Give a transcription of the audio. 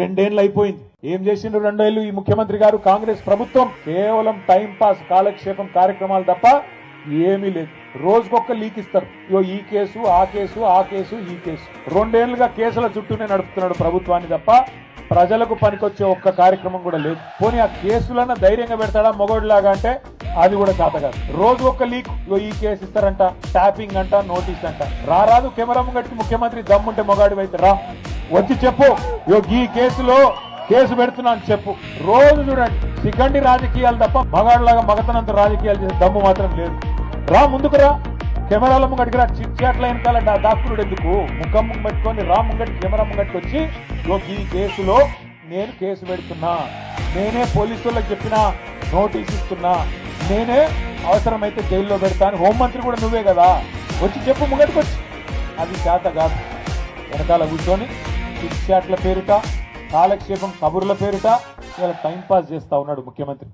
రెండేళ్ళు అయిపోయింది ఏం చేసిండ్రు రెండేళ్ళు ఈ ముఖ్యమంత్రి గారు కాంగ్రెస్ ప్రభుత్వం కేవలం టైం పాస్ కాలక్షేపం కార్యక్రమాలు తప్ప ఏమీ లేదు. రోజుకొక్క లీక్ ఇస్తారు. ఇగో ఈ కేసు ఆ కేసు ఆ కేసు ఈ కేసు. రెండేళ్ళుగా కేసుల చుట్టూనే నడుపుతున్నాడు ప్రభుత్వాన్ని తప్ప ప్రజలకు పనికొచ్చే ఒక్క కార్యక్రమం కూడా లేదు. పోనీ ఆ కేసులన్న ధైర్యంగా పెడతాడా మొగోడిలాగా అంటే అది కూడా కాత కాదు రోజు ఒక్క లీక్. ఇగో ఈ కేసు ఇస్తారంట. ట్యాపింగ్ అంట నోటీస్ అంట. రారాదు కెమెరా గట్టి ముఖ్యమంత్రి దమ్ముంటే మొగాడి అయితే రా. వచ్చి చెప్పు. ఈ కేసులో కేసు పెడుతున్నాను చెప్పు. రోజు చూడండి. సిగ్గండి రాజకీయాలు తప్ప మగాళ్ళలాగా మగతనంత రాజకీయాలు చేసే దమ్ము మాత్రం లేదు. రా ముందుకు రా. కెమెరాల ముంగటికి రా. చిట్చాట్ల వెనకాల దాక్కుడు ఎందుకు? ముఖం పెట్టుకొని రా ముంగటి కెమెరా ముంగటికి వచ్చి. ఈ కేసులో నేను కేసు పెడుతున్నా. నేనే పోలీసు వాళ్ళకి చెప్పిన నోటీస్ ఇస్తున్నా. నేనే అవసరమైతే జైల్లో పెడతాను హోంమంత్రి కూడా నువ్వే కదా. వచ్చి చెప్పు ముంగటికి వచ్చి. అది చేత కాదు. వెనకాల కూర్చొని చిట్ చాట్ల పేరిట కాలక్షేపం కబుర్ల పేరిట ఇలా టైం పాస్ చేస్తా ఉన్నాడు ముఖ్యమంత్రి.